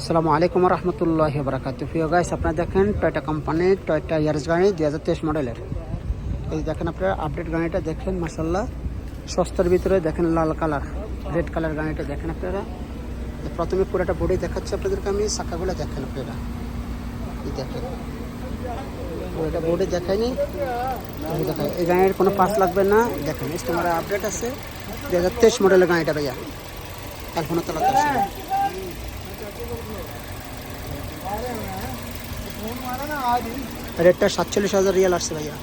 আসসালামু আলাইকুম রহমতুল্লাহ বরাকাত প্রিয় গাইস আপনারা দেখেন টয়টা কোম্পানির টয়টা ইয়ার্স গাড়ি, দুই হাজার তেইশ মডেলের এই দেখেন আপনারা আপডেট গাড়িটা দেখেন মাসাল্লাহ সস্তার ভিতরে দেখেন লাল কালার রেড কালার গাড়িটা দেখেন আপনারা। প্রথমে পুরোটা বডি দেখাচ্ছে আপনাদেরকে আমি, চাকাগুলো দেখেন আপনারা। এই দেখেন। পুরোটা বডি দেখায়নি দেখেন, এই গাড়ির কোনো পাস লাগবে না। দেখেন ইস্তেমার আপডেট আছে। দুই হাজার তেইশ মডেলের গাড়িটা ভাইয়া। এখনও তোলাতে রেটটা সাতচল্লিশ হাজার রিয়াল আসছে ভাইয়া।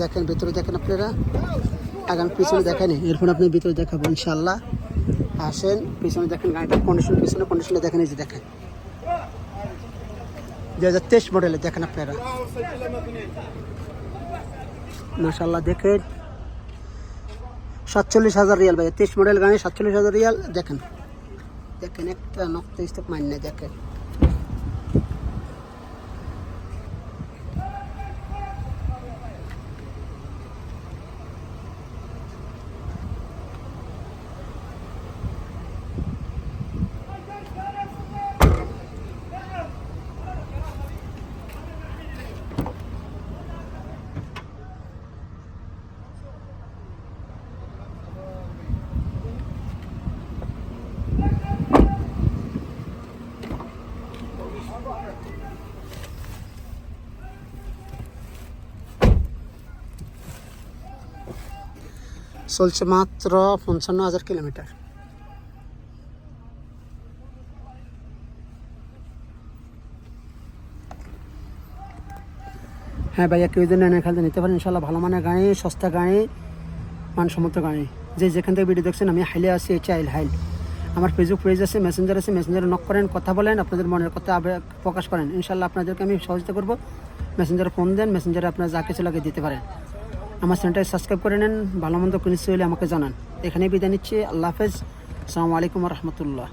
দেখেন ভিতরে দেখেন আপনারা। আগামী পিছনে দেখেন এরপর আপনি ভিতরে দেখাবো ইনশাল্লাহ আসেন, পিছনে দেখেন গাড়িটার কন্ডিশন পিছনে কন্ডিশনে দেখেন, এই যে দেখেন। দু হাজার তেইশ মডেলে দেখেন আপনারা। মাসাল্লাহ দেখেন। সাতচল্লিশ হাজার রিয়াল ভাই, তেইশ মডেল গাড়ি, সাতচল্লিশ হাজার রিয়াল, দেখেন। দেখেন, একটা নক্ত স্টক মান্য দেখেন। চলছে মাত্র পঞ্চান্ন হাজার কিলোমিটার। হ্যাঁ ভাইয়া, কেউ যদি নেন খেলতে নিতে পারেন ইনশাল্লাহ ভালো মানের গাড়ি, সস্তা গাড়ি, মানসম্মত গাড়ি। যে যেখান থেকে ভিডিও দেখছেন, আমি হাইলে আছি এইচ আইল হাইল। আমার ফেসবুক পেজ আছে মেসেঞ্জার আছে মেসেঞ্জারে নক করেন, কথা বলেন, আপনাদের মনের কথা আবেগ প্রকাশ করেন। ইনশাল্লাহ আপনাদেরকে আমি সহযোগিতা করব। মেসেঞ্জারে ফোন দেন মেসেঞ্জারে আপনার যা কিছু লাগে দিতে পারেন। আমার চ্যানেলটাকে সাবস্ক্রাইব করে নেন, ভালো মন্দ কিছু হলে আমাকে জানান। এখানে বিদায় নিচ্ছি, আল্লাহ হাফেজ। আসসালামু আলাইকুম রহমতুল্লাহ।